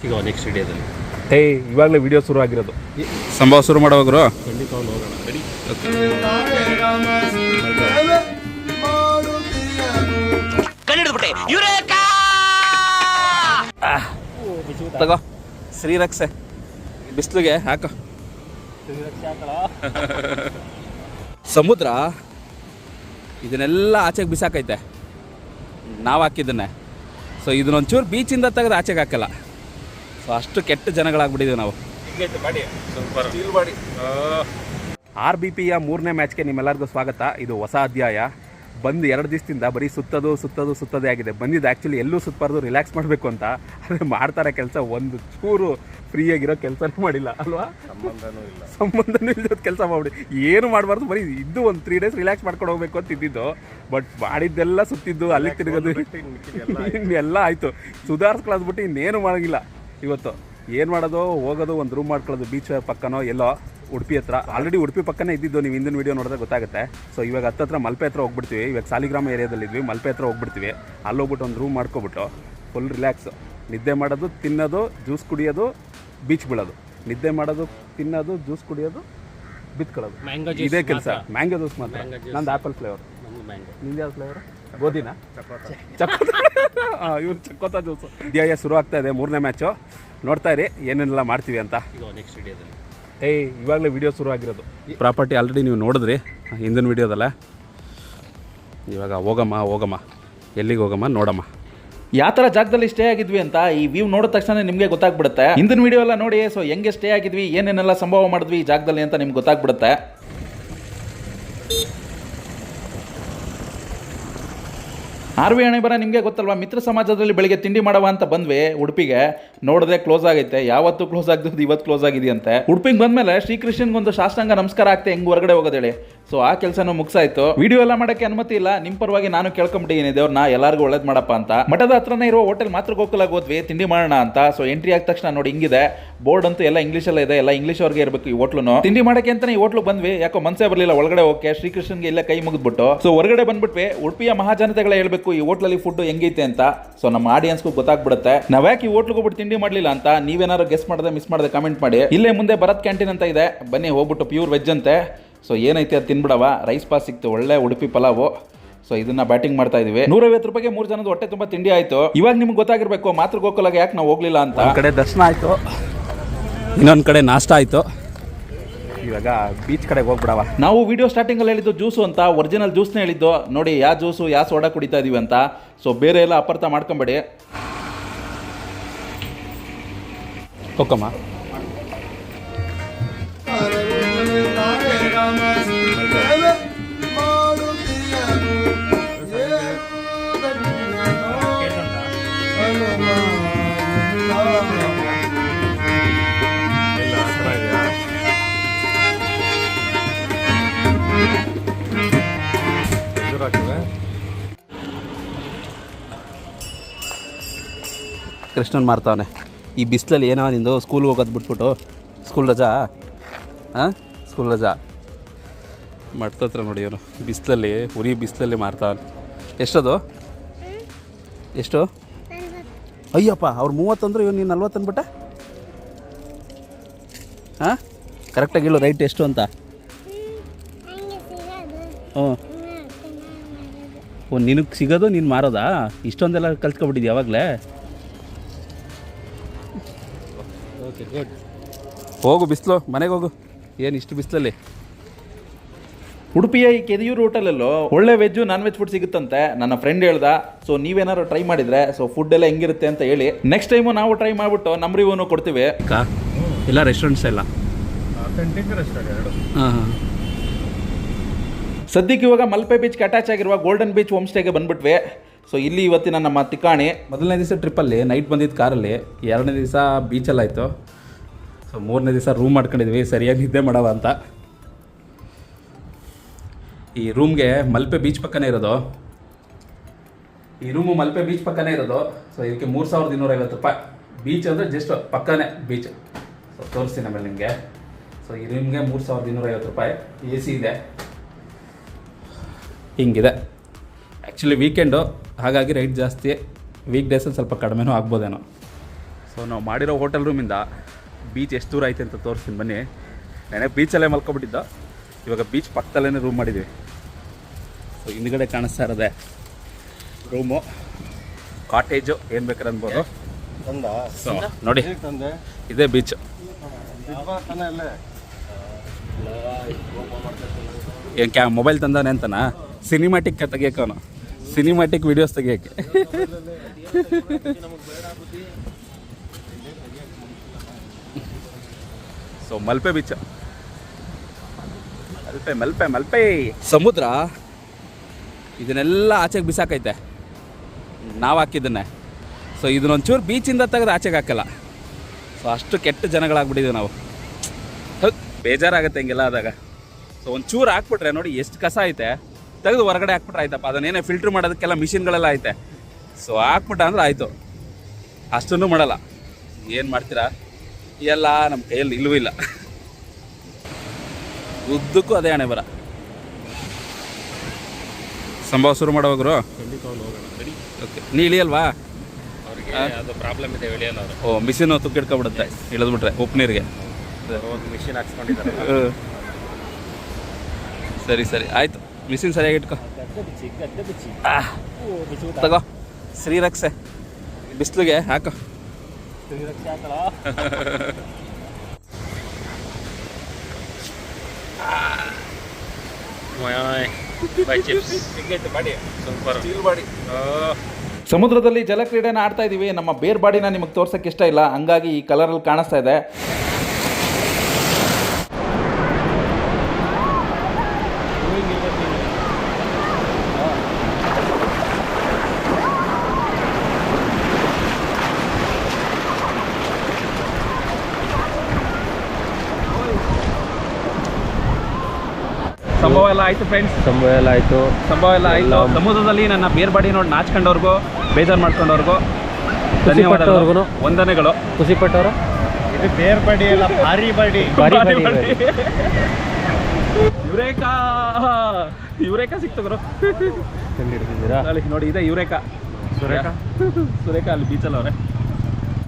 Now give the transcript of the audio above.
ಸಿಗೋ ನೆಕ್ಸ್ಟ್ ವಿಡಿಯೋದಲ್ಲಿ ಏಯ್ ಇವಾಗಲೇ ವಿಡಿಯೋ ಶುರು ಆಗಿರೋದು. ಸಂಭವ ಶುರು ಮಾಡುವಾಗ ಖಂಡಿತ ಹೋಗೋಣ. ರೆಡಿ ಕಂಡಿಡ್ಬಿಟ್ಟೆ ಯುರೇಕಾ! ತಗೋ. ಶ್ರೀರಕ್ಷೆ. ಬಿಸಿಲಿಗೆ ಹಾಕೋ. ಸಮುದ್ರ ಇದನ್ನೆಲ್ಲ ಆಚೆಗೆ ಬಿಸಾಕೈತೆ. ನಾವು ಹಾಕಿದ್ದನ್ನೇ. ಸೊ ಇದನ್ನೊಂಚೂರು ಬೀಚಿಂದ ತೆಗೆದು ಆಚೆಗೆ ಹಾಕಲ್ಲ. ಸೊ ಅಷ್ಟು ಕೆಟ್ಟ ಜನಗಳಾಗ್ಬಿಟ್ಟಿದ್ದೀವಿ ನಾವು. ಆರ್ ಬಿ ಪಿಯ ಮೂರನೇ ಮ್ಯಾಚ್ಗೆ ನಿಮ್ಮೆಲ್ಲರಿಗೂ ಸ್ವಾಗತ. ಇದು ಹೊಸ ಅಧ್ಯಾಯ. ಬಂದು ಎರಡು ದಿವಸದಿಂದ ಬರೀ ಸುತ್ತೋದು ಸುತ್ತೋದು ಸುತ್ತೋದೇ ಆಗಿದೆ. ಬಂದಿದ್ದು ಆ್ಯಕ್ಚುಲಿ ಎಲ್ಲೂ ಸುತ್ತಬಾರ್ದು ರಿಲ್ಯಾಕ್ಸ್ ಮಾಡಬೇಕು ಅಂತ. ಆದರೆ ಮಾಡ್ತಾರೆ ಕೆಲಸ ಒಂದು ಚೂರು ಫ್ರೀಯಾಗಿರೋ ಕೆಲಸನೂ ಮಾಡಿಲ್ಲ ಅಲ್ವಾ? ಸಂಬಂಧನೂ ಇಲ್ಲದ ಕೆಲಸ ಮಾಡ್ಬಿಡಿ. ಏನು ಮಾಡಬಾರ್ದು ಬರೀ ಇದ್ದು ಒಂದು ತ್ರೀ ಡೇಸ್ ರಿಲ್ಯಾಕ್ಸ್ ಮಾಡ್ಕೊಂಡು ಹೋಗ್ಬೇಕು ಅಂತ ಇದ್ದಿದ್ದು. ಬಟ್ ಮಾಡಿದ್ದೆಲ್ಲ ಸುತ್ತಿದ್ದು ಅಲ್ಲಿ ತಿರುಗೋದು. ಎಲ್ಲ ಆಯಿತು. ಸುಧಾರಿಸ್ಕೊಳ್ಳೋದ್ಬಿಟ್ಟು ಇನ್ನೇನು ಮಾಡೋಂಗಿಲ್ಲ. ಇವತ್ತು ಏನು ಮಾಡೋದು? ಹೋಗೋದು ಒಂದು ರೂಮ್ ಮಾಡ್ಕೊಳ್ಳೋದು ಬೀಚ್ ಪಕ್ಕನೋ ಎಲ್ಲೋ ಉಡುಪಿ ಹತ್ರ. ಆಲ್ರೆಡಿ ಉಡುಪಿ ಪಕ್ಕನೇ ಇದ್ದಿದ್ದು ನೀವು ಹಿಂದಿನ ವೀಡಿಯೋ ನೋಡಿದ್ರೆ ಗೊತ್ತಾಗುತ್ತೆ. ಸೊ ಇವಾಗ ಹತ್ತತ್ರ ಮಲ್ಪೆ ಹತ್ರ ಹೋಗ್ಬಿಡ್ತೀವಿ. ಇವಾಗ ಸಾಲಿಗ್ರಾಮ ಏರಿಯಾದಲ್ಲಿದ್ವಿ ಮಲ್ಪೆ ಹತ್ರ ಹೋಗ್ಬಿಡ್ತೀವಿ. ಅಲ್ಲಿ ಹೋಗ್ಬಿಟ್ಟು ಒಂದು ರೂಮ್ ಮಾಡ್ಕೊಬಿಟ್ಟು ಫುಲ್ ರಿಲ್ಯಾಕ್ಸ್ ನಿದ್ದೆ ಮಾಡೋದು ತಿನ್ನೋದು ಜ್ಯೂಸ್ ಕುಡಿಯೋದು ಬೀಚ್ ಬೀಳೋದು. ನಿದ್ದೆ ಮಾಡೋದು ತಿನ್ನೋದು ಜ್ಯೂಸ್ ಕುಡಿಯೋದು ಬಿತ್ಕೊಳ್ಳೋದು. ಇದೇ ಕೆಲಸ. ಮ್ಯಾಂಗೋ ಜ್ಯೂಸ್ ಮಾತ್ರ. ನಂದು ಆ್ಯಪಲ್ ಫ್ಲೇವರ್ ನಿಂದು ಯಾವ ಫ್ಲೇವರ್ ಗೋಧಿನ? ಚಕೋತ ಇವ್ರು ಚಕೋತ ಜ್ಯೂಸು ಧ್ಯೇಯ ಶುರು ಆಗ್ತಾ ಇದೆ ಮೂರನೇ ಮ್ಯಾಚು ನೋಡ್ತಾ ಇರಿ ಏನೇನೆಲ್ಲ ಮಾಡ್ತೀವಿ ಅಂತ. ನೆಕ್ಸ್ಟ್ ವಿಡಿಯೋದಲ್ಲಿ ಏಯ್ ಇವಾಗಲೇ ವಿಡಿಯೋ ಶುರು ಆಗಿರೋದು. ಪ್ರಾಪರ್ಟಿ ಆಲ್ರೆಡಿ ನೀವು ನೋಡಿದ್ರಿ ಹಿಂದಿನ ವಿಡಿಯೋದಲ್ಲ ಇವಾಗ ಹೋಗಮ್ಮ ಹೋಗಮ್ಮ. ಎಲ್ಲಿಗೆ ಹೋಗಮ್ಮ? ನೋಡಮ್ಮ. ಯಾವ ಥರ ಜಾಗದಲ್ಲಿ ಸ್ಟೇ ಆಗಿದ್ವಿ ಅಂತ ಈ ವ್ಯೂ ನೋಡಿದ ತಕ್ಷಣ ನಿಮಗೆ ಗೊತ್ತಾಗ್ಬಿಡುತ್ತೆ. ಹಿಂದಿನ ವಿಡಿಯೋ ಎಲ್ಲ ನೋಡಿ ಸೊ ಹೆಂಗೆ ಸ್ಟೇ ಆಗಿದ್ವಿ ಏನೇನೆಲ್ಲ ಸಂಭವ ಮಾಡಿದ್ವಿ ಈ ಜಾಗದಲ್ಲಿ ಅಂತ ನಿಮ್ಗೆ ಗೊತ್ತಾಗ್ಬಿಡುತ್ತೆ. ಆರ್ ವಿ ಹಣೆಬರ ನಿಮಗೆ ಗೊತ್ತಲ್ವಾ? ಮಿತ್ರ ಸಮಾಜದಲ್ಲಿ ಬೆಳಿಗ್ಗೆ ತಿಂಡಿ ಮಾಡವ ಅಂತ ಬಂದ್ವಿ ಉಡುಪಿಗೆ. ನೋಡಿದ್ರೆ ಕ್ಲೋಸ್ ಆಗೈತೆ. ಯಾವತ್ತು ಕ್ಲೋಸ್ ಆಗ್ತದೆ ಇವತ್ತು ಕ್ಲೋಸ್ ಆಗಿದೆಯಂತೆ. ಉಡುಪಿಗೆ ಬಂದ್ಮೇಲೆ ಶ್ರೀಕೃಷ್ಣನ್ಗೆ ಒಂದು ಶಾಸ್ತ್ರಾಂಗ ನಮಸ್ಕಾರ ಆಗ್ತೆ ಹೆಂಗೆ ಹೊರಗಡೆ ಹೋಗೋದು ಹೇಳಿ? ಸೊ ಆ ಕೆಲಸನೂ ಮುಗಿಸಾಯ್ತು. ವಿಡಿಯೋ ಎಲ್ಲ ಮಾಡಕ್ಕೆ ಅನುಮತಿ ಇಲ್ಲ. ನಿಮ್ಮ ಪರವಾಗಿ ನಾನು ಕೇಳ್ಕೊಂಬಿಟ್ಟಿದ್ದೀನಿ ನಾ ಎಲ್ಲರಿಗೂ ಒಳ್ಳೇದು ಮಾಡಪ್ಪ ಅಂತ. ಮಠದ ಹತ್ರನೇ ಇರೋ ಹೋಟೆಲ್ ಮಾತ್ರ ಗೋಕುಲಾಗ ಹೋದ್ವಿ. ತಿಂಡಿ ಮಾಡೋಣ ಅಂತ. ಸೊ ಎಂಟ್ರಿ ಆದ ತಕ್ಷಣ ನೋಡಿ ಹಿಂಗಿದೆ. ಬೋರ್ಡ್ ಅಂತೂ ಎಲ್ಲ ಇಂಗ್ಲಿಷ್ ಅಲ್ಲೇ ಇದೆ. ಎಲ್ಲ ಇಂಗ್ಲೀಷ್ ಅವ್ರಿಗೆ ಇರಬೇಕು ಈ ಹೋಟ್ಲು ತಿಂಡಿ ಮಾಡಕ್ಕೆ ಅಂತಾನೆ ಈ ಹೋಟ್ಲು ಬಂದ್ವಿ. ಯಾಕೋ ಮನ್ಸೇ ಬರಲಿಲ್ಲ. ಒಳಗಡೆ ಹೋಗಕ್ಕೆ ಶ್ರೀಕೃಷ್ಣನ್ಗೆ ಇಲ್ಲ ಕೈ ಮುಗಿದ್ಬಿಟ್ಟು. ಸೊ ಹೊರಗಡೆ ಬಂದ್ಬಿಟ್ವಿ. ಉಡುಪಿಯ ಮಹಾಜನತೆಗಳೇ ಹೇಳಬೇಕು ಈ ಹೋಟ್ಲಲ್ಲಿ ಫುಡ್ ಹೆಂಗೈತೆ ಅಂತ. ಸೊ ನಮ್ಮ ಆಡಿಯನ್ಸ್ಗೂ ಗೊತ್ತಾಗ್ಬಿಡುತ್ತೆ. ನಾವು ಯಾಕೆ ಈ ಹೋಟ್ಲಿಗೆ ಹೋಗ್ಬಿಟ್ಟು ತಿಂಡಿ ಮಾಡಲಿಲ್ಲ ಅಂತ? ನೀವೇನಾದ್ರು ಗೆಸ್ ಮಾಡದೆ ಮಿಸ್ ಮಾಡದೆ ಕಮೆಂಟ್ ಮಾಡಿ. ಇಲ್ಲೇ ಮುಂದೆ ಭರತ್ ಕ್ಯಾಂಟೀನ್ ಅಂತ ಇದೆ. ಬನ್ನಿ, ಹೋಗ್ಬಿಟ್ಟು ಪ್ಯೂರ್ ವೆಜ್ ಅಂತೆ. ಸೊ ಏನೈತೆ ಅದು ತಿನ್ಬಿಡವ? ರೈಸ್ ಪಾಸ್ ಸಿಕ್ತು ಒಳ್ಳೆ ಉಡುಪಿ ಪಲಾವು. ಸೊ ಇದನ್ನ ಬ್ಯಾಟಿಂಗ್ ಮಾಡ್ತಾ ಇದೀವಿ. ನೂರೈವತ್ತು ರೂಪಾಯಿಗೆ ಮೂರು ಜನದ ಹೊಟ್ಟೆ ತುಂಬಾ ತಿಂಡಿ ಆಯ್ತು. ಇವಾಗ ನಿಮ್ಗೆ ಗೊತ್ತಾಗಿರ್ಬೇಕು ಮಾತ್ರ ಗೋಕುಲಾಗ ಯಾಕೆ ನಾವು ಹೋಗ್ಲಿಲ್ಲ ಅಂತ. ಆ ಕಡೆ ದರ್ಶನ ಆಯಿತು. ಇನ್ನೊಂದು ಕಡೆ ನಾಷ್ಟ ಆಯಿತು. ಇವಾಗ ಬೀಚ್ ಕಡೆಗೆ ಹೋಗ್ಬಿಡವ. ನಾವು ವಿಡಿಯೋ ಸ್ಟಾರ್ಟಿಂಗ್ ಅಲ್ಲಿ ಹೇಳಿದ್ದು ಜ್ಯೂಸು ಅಂತ ಒರಿಜಿನಲ್ ಜ್ಯೂಸ್ನ ಹೇಳಿದ್ದು. ನೋಡಿ ಯಾವ ಜ್ಯೂಸು ಯಾವ ಸೋಡಾ ಕುಡಿತಾ ಇದೀವಿ ಅಂತ. ಸೊ ಬೇರೆ ಎಲ್ಲ ಅಪಾರ್ಥ ಮಾಡ್ಕೊಂಬೇಡಿ. ಹೋಗಮ್ಮ. ಕೃಷ್ಣನ್ ಮಾಡ್ತಾವನೆ ಈ ಬಿಸಿಲಲ್ಲಿ ಏನೋ ನಿಂದು ಸ್ಕೂಲ್ಗೆ ಹೋಗೋದು ಬಿಟ್ಬಿಟ್ಟು ಸ್ಕೂಲ್ ರಜಾ? ಹಾಂ ಸ್ಕೂಲ್ ರಜಾ? ಮಡ್ತತ್ರ ನೋಡಿ ಅವನು. ಬಿಸಿಲಲ್ಲಿ ಉರಿ ಬಿಸಿಲಲ್ಲಿ ಮಾರ್ತಾವನೆ ಎಷ್ಟದು? ಎಷ್ಟು? ಅಯ್ಯಪ್ಪ ಅವ್ರು ಮೂವತ್ತಂದ್ರೆ ಇವನು ನೀನು ನಲ್ವತ್ತು ಅಂದ್ಬಿಟ್ಟೆ? ಹಾಂ? ಕರೆಕ್ಟಾಗಿ ಹೇಳು ರೈಟ್ ಎಷ್ಟು ಅಂತ. ಹ್ಞೂ. ಓ ನಿನಗೆ ಸಿಗೋದು ನೀನು ಮಾರೋದಾ? ಇಷ್ಟೊಂದೆಲ್ಲ ಕಲ್ತ್ಕೊಬಿಟ್ಟಿದ್ದೆ ಯಾವಾಗಲೇ ಓಕೆ ಗುಡ್ ಹೋಗು ಬಿಸಿಲು ಮನೆಗೆ ಹೋಗು. ಏನು ಇಷ್ಟು ಬಿಸಿಲಲ್ಲಿ? ಉಡುಪಿಯ ಈ ಕೆದಿಯೂರು ಹೋಟೆಲಲ್ಲೂ ಒಳ್ಳೆ ವೆಜ್ ನಾನ್ ವೆಜ್ ಫುಡ್ ಸಿಗುತ್ತಂತೆ. ನನ್ನ ಫ್ರೆಂಡ್ ಹೇಳ್ದ ಸೊ ನೀವೇನಾದ್ರು ಟ್ರೈ ಮಾಡಿದ್ರೆ ಸೊ ಫುಡ್ ಎಲ್ಲ ಹೆಂಗಿರುತ್ತೆ ಅಂತ ಹೇಳಿ. ನೆಕ್ಸ್ಟ್ ಟೈಮು ನಾವು ಟ್ರೈ ಮಾಡ್ಬಿಟ್ಟು ನಮ್ಮ ರಿವ್ಯೂನು ಕೊಡ್ತೀವಿ. ಎಲ್ಲ ರೆಸ್ಟೋರೆಂಟ್ಸ್ ಎಲ್ಲ. ಹಾಂ ಹಾಂ. ಸದ್ಯಕ್ಕೆ ಇವಾಗ ಮಲ್ಪೆ ಬೀಚ್ಗೆ ಅಟ್ಯಾಚ್ ಆಗಿರುವ ಗೋಲ್ಡನ್ ಬೀಚ್ ಹೋಮ್ ಸ್ಟೇಗೆ ಬಂದ್ಬಿಟ್ವಿ. ಸೊ ಇಲ್ಲಿ ಇವತ್ತಿನ ನಮ್ಮ ತಿಕ್ಕಾಣಿ ಮೊದಲನೇ ದಿವಸ ಟ್ರಿಪ್ಪಲ್ಲಿ ನೈಟ್ ಬಂದಿದ್ದು ಕಾರಲ್ಲಿ ಎರಡನೇ ದಿವಸ ಬೀಚಲ್ಲಾಯಿತು ಸೊ ಮೂರನೇ ದಿವಸ ರೂಮ್ ಮಾಡ್ಕೊಂಡಿದ್ವಿ ಸರಿಯಾಗಿ ನಿದ್ದೆ ಮಾಡವ ಅಂತ. ಈ ರೂಮ್ಗೆ ಮಲ್ಪೆ ಬೀಚ್ ಪಕ್ಕನೇ ಇರೋದು. ಈ ರೂಮು ಮಲ್ಪೆ ಬೀಚ್ ಪಕ್ಕನೇ ಇರೋದು. ಸೊ ಇದಕ್ಕೆ ಮೂರು ಸಾವಿರದ ಇನ್ನೂರೈವತ್ತು ರೂಪಾಯಿ. ಬೀಚ್ ಅಂದರೆ ಜಸ್ಟ್ ಪಕ್ಕನೇ ಬೀಚ್ ಸೊ ತೋರಿಸ್ತೀನಿ ಆಮೇಲೆ ನಿಮಗೆ. ಸೊ ಈ ರೂಮ್ಗೆ ಮೂರು ಸಾವಿರದ ಇನ್ನೂರೈವತ್ತು ರೂಪಾಯಿ. ಎ ಸಿ ಇದೆ. ಹಿಂಗಿದೆ. ಆ್ಯಕ್ಚುಲಿ ವೀಕೆಂಡು ಹಾಗಾಗಿ ರೈಟ್ ಜಾಸ್ತಿ. ವೀಕ್ ಡೇಸಲ್ಲಿ ಸ್ವಲ್ಪ ಕಡಿಮೆನೂ ಆಗ್ಬೋದೇನೋ. ಸೊ ನಾವು ಮಾಡಿರೋ ಹೋಟೆಲ್ ರೂಮಿಂದ ಬೀಚ್ ಎಷ್ಟು ದೂರ ಐತೆ ಅಂತ ತೋರಿಸ್ತೀನಿ. ಬನ್ನಿ. ನೆನೆ ಬೀಚಲ್ಲೇ ಮಲ್ಕೊಬಿಟ್ಟಿದ್ದ. ಇವಾಗ ಬೀಚ್ ಪಕ್ಕದಲ್ಲೇ ರೂಮ್ ಮಾಡಿದ್ವಿ. ಸೊ ಹಿಂದ್ಗಡೆ ಕಾಣಿಸ್ತಾ ಇರೋದೆ ರೂಮು ಕಾಟೇಜು ಏನು ಬೇಕಾದ್ರೆ ಅನ್ಬೋದು. ಸೊ ನೋಡಿ. ಇದೇ ಬೀಚ್ ಏನು ಕ್ಯಾ ಮೊಬೈಲ್ ತಂದಾನೆ ಅಂತನಾ? ಸಿನಿಮ್ಯಾಟಿಕ್ ತೆಗಿಯಕ್ಕೆ ಅವನು. Cinematic videos ತೆಗಿಯೋಕ್ಕೆ. So Malpe beach Malpe Malpe Malpe. ಸಮುದ್ರ, ಇದನ್ನೆಲ್ಲ ಆಚೆಗೆ ಬಿಸಾಕೈತೆ. ನಾವು ಹಾಕಿದ್ದನ್ನೇ. ಸೊ ಇದನ್ನೊಂಚೂರು ಬೀಚಿಂದ ತೆಗೆದು ಆಚೆಗೆ ಹಾಕಲ್ಲ. ಸೊ ಅಷ್ಟು ಕೆಟ್ಟ ಜನಗಳಾಗ್ಬಿಟ್ಟಿದ್ದೀವಿ ನಾವು. ಬೇಜಾರಾಗುತ್ತೆ ಹಿಂಗೆಲ್ಲ ಆದಾಗ. ಸೊ ಒಂಚೂರು ಹಾಕ್ಬಿಟ್ರೆ ನೋಡಿ ಎಷ್ಟು ಕಸ ಐತೆ. ತೆಗೆದು ಹೊರಗಡೆ ಹಾಕ್ಬಿಟ್ರೆ ಆಯ್ತಪ್ಪ. ಅದನ್ನೇನೇ ಫಿಲ್ಟ್ರ್ ಮಾಡೋದಕ್ಕೆಲ್ಲ ಮಿಷಿನ್ಗಳೆಲ್ಲ ಐತೆ. ಸೊ ಹಾಕ್ಬಿಟ್ಟ ಅಂದ್ರೆ ಆಯಿತು. ಅಷ್ಟನ್ನು ಮಾಡಲ್ಲ. ಏನು ಮಾಡ್ತೀರಾ? ಎಲ್ಲ ನಮ್ಮ ಕೈಯಲ್ಲಿ ಇಲ್ಲವೂ ಇಲ್ಲ. ಉದ್ದಕ್ಕೂ ಅದೇ ಹಣೆ ಬರ. ಸಂಭವ ಶುರು ಮಾಡೋಗ್ರು ಓಕೆ. ನೀ ಇಳಿಯಲ್ವಾ ಅವ್ರಿಗೆ ಅದು ಪ್ರಾಬ್ಲಮ್ ಇದೆ ಎಳಿಯಲ್ಲ ಅವರು ಓ ಮಿಷಿನ್ ತುಕ್ಕಿಡ್ಕೊಬಿಡುತ್ತೆ ಇಳಿದ್ಬಿಟ್ರೆ ಉಪ್ಪು ನೀರಿಗೆ. ಮಿಷಿನ್ ಹಾಕ್ಸ್ಕೊಂಡಿದ್ದಾರೆ. ಸರಿ ಸರಿ. ಆಯ್ತು. ಮಿಷಿನ್ ಸರಿಯಾಗಿ ಇಟ್ಕೋ. ತಗೋ. ಶ್ರೀರಕ್ಷೆ. ಬಿಸಿಲಿಗೆ ಹಾಕೋ. ಸಮುದ್ರದಲ್ಲಿ ಜಲಕ್ರೀಡೆನ ಆಡ್ತಾ ಇದೀವಿ. ನಮ್ಮ ಬೇರ್ ಬಾಡಿನ ನಿಮಗೆ ತೋರ್ಸಕ್ಕೆ ಇಷ್ಟ ಇಲ್ಲ. ಹಂಗಾಗಿ ಈ ಕಲರಲ್ಲಿ ಕಾಣಿಸ್ತಾ ಇದೆ. ಸಂಭವ ಎಲ್ಲ ಆಯ್ತು ಫ್ರೆಂಡ್ಸ್ ಸಂಭವ ಎಲ್ಲ ಆಯ್ತು. ಸಂಭವ ಎಲ್ಲ ಆಯ್ತು. ಸಮುದ್ರದಲ್ಲಿ ನನ್ನ ಬೇರ್ ಬಾಡಿ ನೋಡಿ ನಾಚ್ಕೊಂಡವ್ರಿಗೂ ಬೇಜಾರು ಮಾಡ್ಕೊಂಡವ್ರಿಗೂ ಧನ್ಯವಾದಗಳು. ವಂದನೆಗಳು. ಖುಷಿ ಪಟ್ಟವರು ಇದು ಬೇರ್ ಬಾಡಿ ಎಲ್ಲ ಭಾರಿ ಬಡಿ ಯುರೇಕಾ ಯುರೇಕಾ ಸಿಕ್ತು ಗುರು. ಕಂಡು ಅಲ್ಲಿ ನೋಡಿ ಇದೆ ಯುರೇಕಾ. ಸುರೇಖಾ ಸುರೇಖಾ ಅಲ್ಲಿ ಬೀಚಲ್ಲಿ ಅವ್ರೆ